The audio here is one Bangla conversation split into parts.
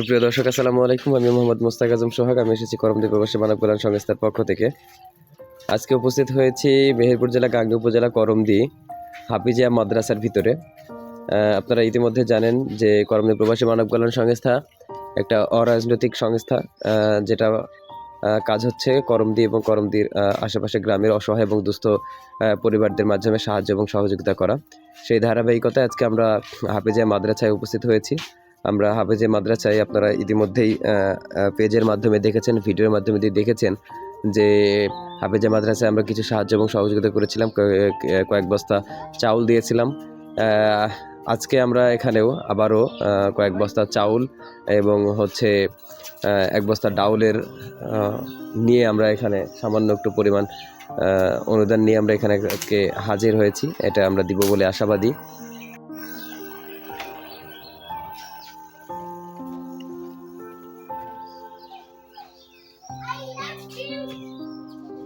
সুপ্রিয় দর্শক, আসসালামু আলাইকুম। আমি মোহাম্মদ মোস্তাক আজম সোহাগ। আমি এসেছি করমদ্বীপ প্রবাসী মানব কল্যাণ সংস্থার পক্ষ থেকে। আজকে উপস্থিত হয়েছি মেহেরপুর জেলা গাঙ্গী উপজেলা করমদি হাফিজিয়া মাদ্রাসার ভিতরে। আপনারা ইতিমধ্যে জানেন যে করমদ্বীপ প্রবাসী মানব কল্যাণ সংস্থা একটা অরাজনৈতিক সংস্থা যেটা কাজ হচ্ছে করমদি এবং করমদির আশেপাশে গ্রামের অসহায় এবং দুস্থ পরিবারদের মাধ্যমে সাহায্য এবং সহযোগিতা করা। সেই ধারাবাহিকতায় আজকে আমরা হাফিজিয়া মাদ্রাসায় উপস্থিত হয়েছি। আমরা হাফেজে মাদ্রাসায় আপনারা ইতিমধ্যেই পেজের মাধ্যমে দেখেছেন, ভিডিওর মাধ্যমে দিয়ে দেখেছেন যে হাফেজে মাদ্রাসায় আমরা কিছু সাহায্য এবং সহযোগিতা করেছিলাম কয়েক বস্তা চাউল দিয়েছিলাম। আজকে আমরা এখানেও আবারও কয়েক বস্তা চাউল এবং হচ্ছে এক বস্তা ডাউলের নিয়ে আমরা এখানে সামান্য একটু পরিমাণ অনুদান নিয়ে আমরা এখানে হাজির হয়েছি। এটা আমরা দিব বলে আশাবাদী।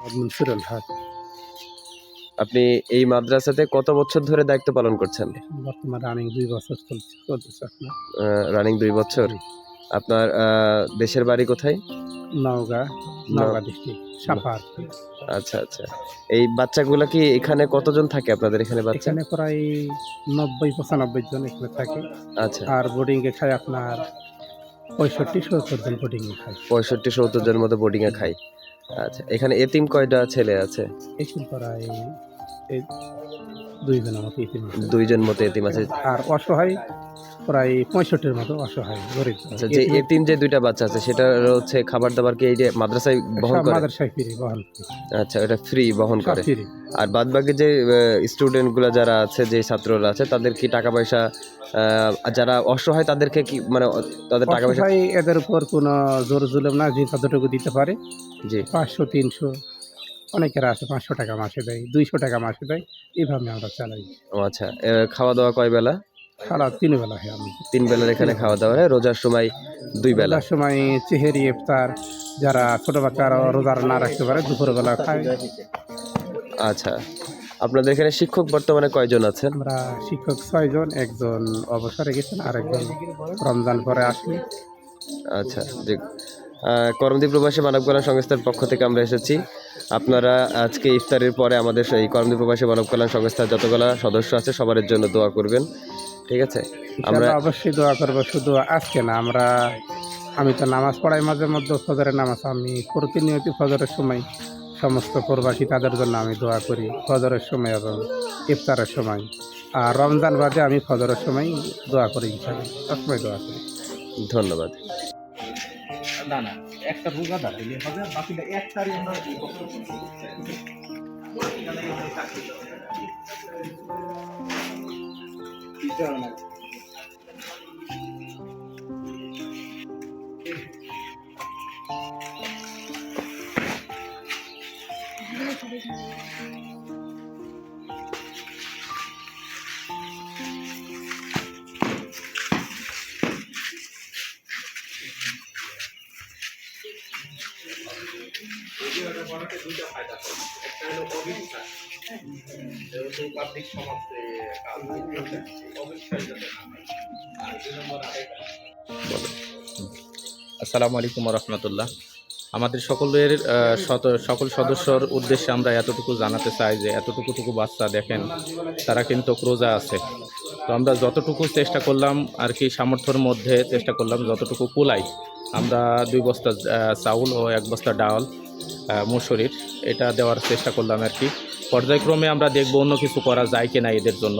হক আপনি এই মাদ্রাসাতে কত বছর ধরে দায়িত্ব পালন করছেন? বর্তমান রানিং দুই বছর চলছে আপনার। রানিং দুই বছর। আপনার দেশের বাড়ি কোথায়? নওগাঁ নওগাঁ ডিস্ট্রিক্ট সাপার আচ্ছা আচ্ছা। এই বাচ্চাগুলো কি এখানে কতজন থাকে আপনাদের এখানে বাচ্চা? এখানে প্রায় নব্বই পঁচানব্বই জন এখানে থাকে। আচ্ছা। আর বোর্ডিং এ খায় আপনার পঁয়ষট্টি সত্তর জন বোর্ডিং খায়। পঁয়ষট্টি সত্তর জন মতো বোর্ডিং এ খাই আচ্ছা এখানে এতিম কয়টা ছেলে আছে? মতো দুইজন মতো এতিম আছে। আর অসহায় প্রায় পঁয়ষট্টির মতো অসহায় গরিব। আচ্ছা যে এতিম যে দুইটা বাচ্চা আছে সেটা হচ্ছে খাবার দাবার কি এই যে মাদ্রাসায় বহন করে? মাদ্রাসায় ফিরে বহন আচ্ছা এটা ফ্রি বহন করে। আর বাদ বাকি যে স্টুডেন্টগুলা যারা আছে যে ছাত্ররা আছে তাদের কি টাকা পয়সা আহ, যারা অসহায় তাদেরকে কি মানে তাদের টাকা পয়সা এদের উপর কোনো জোর জুলুম না যে কতটুকু দিতে পারে জি। পাঁচশো তিনশো অনেকের আছে পাঁচশো টাকা মাসে দেয় দুইশো টাকা মাসে দেয় এইভাবে আমরা চালাই। ও আচ্ছা এ, খাওয়া দাওয়া কয় বেলা? সারা তিন বেলা হয় আমি। তিন বেলার এখানে খাওয়া দাওয়া হয় রোজার সময় দুই বেলা? বেলার সময় চেহারি ইফতার যারা ছোট বাচ্চারা রোজার না রাখতে পারে দুপুরবেলা খায়। আচ্ছা আপনাদের এখানে শিক্ষক বর্তমানে কয়জন আছেন? আমরা শিক্ষক ছয়জন একজন অবসরে গেছেন আর একজন রমজান পরে আসলে আচ্ছা যে আহ, করমদ্বীপ প্রবাসী মানব কল্যাণ সংস্থার পক্ষ থেকে আমরা এসেছি। আপনারা আজকে ইফতারের পরে আমাদের এই করমদ্বীপ প্রবাসী মানব কল্যাণ সংস্থার যতগুলো সদস্য আছে সবার জন্য দোয়া করবেন। ঠিক আছে? আমরা অবশ্যই দোয়া করব শুধু আজকে না আমরা আমি তো নামাজ পড়াই মাঝে মধ্যে ফজরের নামাজ আমি প্রতিনিয়ত ফজরের সময় সমস্ত প্রবাসী তাদের জন্য আমি দোয়া করি ফজরের সময় এবং ইফতারের সময়। আর রমজান বাদে আমি ফজরের সময় দোয়া করি সবসময় দোয়া করি। ধন্যবাদ। না না একটা রোজা দাঁড়াইলে হবে বাকিটা একটারই আমরা যেহেতু পাবলিক সমাজে কাজ অবশ্যই যাতে না হয়। আর আসসালামু আলাইকুম রহমতুল্লাহ আমাদের সকলের সকল সদস্যর উদ্দেশ্যে আমরা এতটুকু জানাতে চাই যে এতটুকুটুকু বাচ্চা দেখেন, তারা কিন্তু ক্রোজা আছে। তো আমরা যতটুকু চেষ্টা করলাম, আর কি সামর্থ্যের মধ্যে চেষ্টা করলাম, যতটুকু কুলাই আমরা দুই বস্তা চাউল ও এক বস্তা ডাল। মুসুরির এটা দেওয়ার চেষ্টা করলাম আর কি। পর্যায়ক্রমে আমরা দেখব অন্য কিছু করা যায় কিনা এদের জন্য।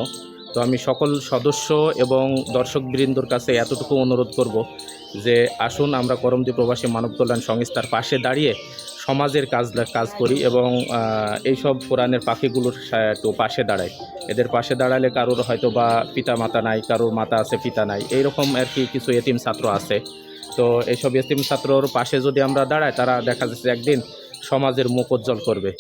তো আমি সকল সদস্য এবং দর্শকবৃন্দর কাছে এতটুকু অনুরোধ করব যে আসুন, আমরা করমদ্বীপ প্রবাসী মানব কল্যাণ সংস্থার পাশে দাঁড়িয়ে সমাজের কাজ কাজ করি এবং এইসব কোরআনের পাখিগুলোর একটু পাশে দাঁড়াই এদের পাশে দাঁড়ালে কারোর হয়তো বা পিতা মাতা নাই, কারোর মাতা আছে, পিতা নাই। এইরকম আর কি কিছু এতিম ছাত্র আছে। তো এইসব এতিম ছাত্রর পাশে যদি আমরা দাঁড়াই, তারা দেখা যাচ্ছে একদিন সমাজের মুখ উজ্জ্বল করবে।